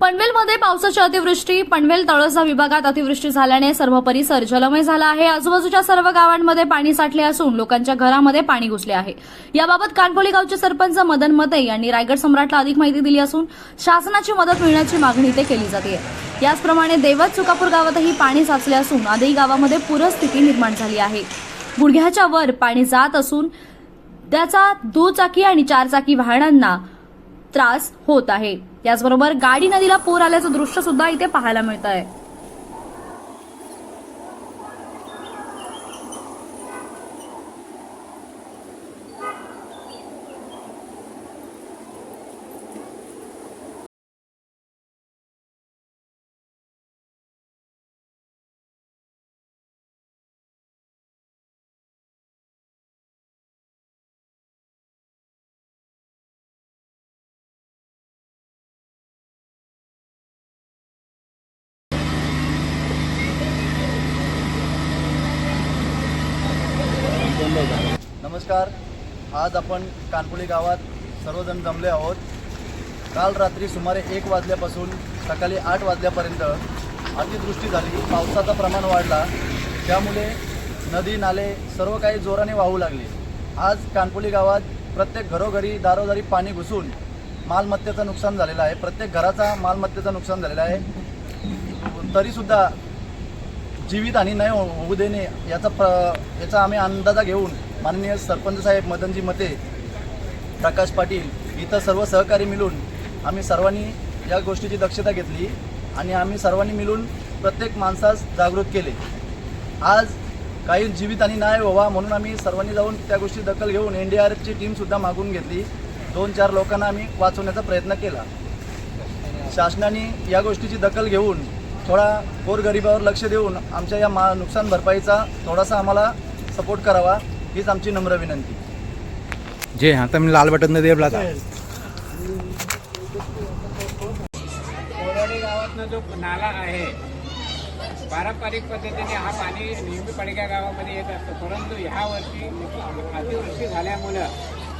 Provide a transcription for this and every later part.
पनवेलमध्ये पावसाची अतिवृष्टी पनवेल तळोजा विभागात अतिवृष्टी झाल्याने सर्व परिसर जलमय झाला आहे. आजूबाजूच्या सर्व गावांमध्ये पाणी साठले असून लोकांच्या घरामध्ये पाणी घुसले आहे. याबाबत कानपोली गावचे सरपंच मदन मते यांनी रायगड सम्राटला अधिक माहिती दिली असून शासनाची मदत मिळण्याची मागणी ते केली जाते. याचप्रमाणे देवत चुकापूर गावातही पाणी साचले असून आदही गावामध्ये पूरस्थिती निर्माण झाली आहे. गुडघ्याच्या वर पाणी जात असून त्याचा दुचाकी आणि चारचाकी वाहनांना त्रास होत आहे. त्याचबरोबर गाडी नदीला पूर आल्याचं दृश्य सुद्धा इथे पाहायला मिळत आहे नमस्कार. आज आपण कानपुली गावात सर्वजण जमले आहोत. काल रात्री सुमारे एक वाजल्यापासून सकाळी आठ वाजल्यापर्यंत अतिवृष्टी झाली पावसाचं प्रमाण वाढला. त्यामुळे नदी नाले सर्व काही जोराने वाहू लागले. आज कानपुली गावात प्रत्येक घरोघरी दारोदारी पाणी घुसून मालमत्तेचं नुकसान झालेलं आहे. प्रत्येक घराचा मालमत्तेचं नुकसान झालेलं आहे. तरीसुद्धा जीवितहानी नाही होऊ देणे याचा प्र याचा आम्ही अंदाजा घेऊन माननीय सरपंच साहेब मदनजी मते प्रकाश पाटील इथं सर्व सहकारी मिळून आम्ही सर्वांनी या गोष्टीची दक्षता घेतली आणि आम्ही सर्वांनी मिळून प्रत्येक माणसास जागृत केले. आज काही जीवितहानी नाही व्हावा म्हणून आम्ही सर्वांनी जाऊन त्या गोष्टी दखल घेऊन एन डी आर एफची टीमसुद्धा मागून घेतली. दोन चार लोकांना आम्ही वाचवण्याचा प्रयत्न केला. शासनाने या गोष्टीची दखल घेऊन थोडा गोरगरिबावर लक्ष देऊन आमच्या या मा नुकसान भरपाईचा थोडासा आम्हाला सपोर्ट करावा. हीच आमची नम्र विनंती. जे आता मी लाल बटन दे आता कोरोडी जो नाला आहे पारंपरिक पद्धतीने हा पाणी नेहमी पडक्या गावामध्ये येत असतो. परंतु ह्या वर्षी अतिवृष्टी झाल्यामुळं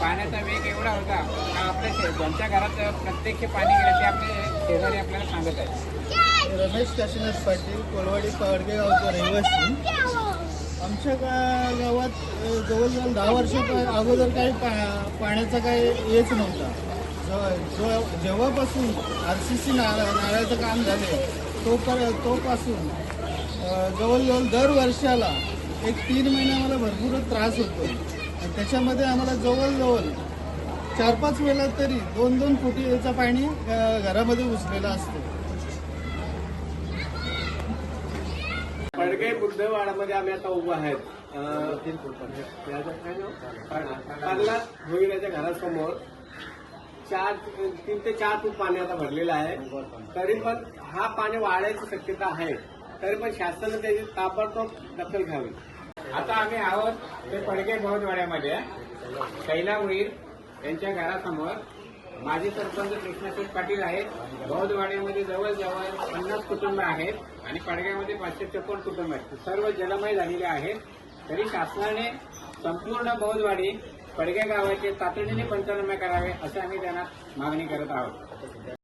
पाण्याचा वेग एवढा होता हा आपल्या ज्यांच्या घरात प्रत्यक्ष पाणी गेलं ते आपले शेजारी आपल्याला सांगत आहे रमेश काशीनाथ पाटील कोलवाडी पावडगे गावचा रहिवासी आमच्या गा गावात जवळजवळ दहा वर्ष अगोदर काही पा पाण्याचा काही येच नव्हता. जेव्हापासून आर सी सी नाळा नाळ्याचं काम झाले तो पर तोपासून जवळजवळ दर वर्षाला एक तीन महिने आम्हाला भरपूर त्रास होतो. आणि त्याच्यामध्ये आम्हाला जवळजवळ चार पाच वेळा तरी दोन दोन फुटी याचा पाणी घरामध्ये घुसलेला असतो. सगळे बुद्धवाडामध्ये आम्ही आता उभं आहेत. पार्ला. भोईराच्या घरासमोर चार तीन ते चार फूट पाणी आता भरलेलं आहे. तरी पण हा पाणी वाढायची शक्यता आहे. तरी पण शासनाने त्याची ताबडतोब दखल घ्यावी. आता आम्ही आहोत ते पडके भोजवाड्यामध्ये कैला होईल यांच्या घरासमोर. माझे सरपंच कृष्णशेठ पाटील आहेत. बौद्धवाड्यामध्ये जवळजवळ पन्नास कुटुंब आहेत आणि पडग्यामध्ये पाचशे चोपन्न कुटुंब आहेत. सर्व जलमय झालेले आहेत. तरी शासनाने संपूर्ण बौद्धवाडी पडग्या गावाचे तातडीने पंचनामे करावे असे आम्ही त्यांना मागणी करत आहोत.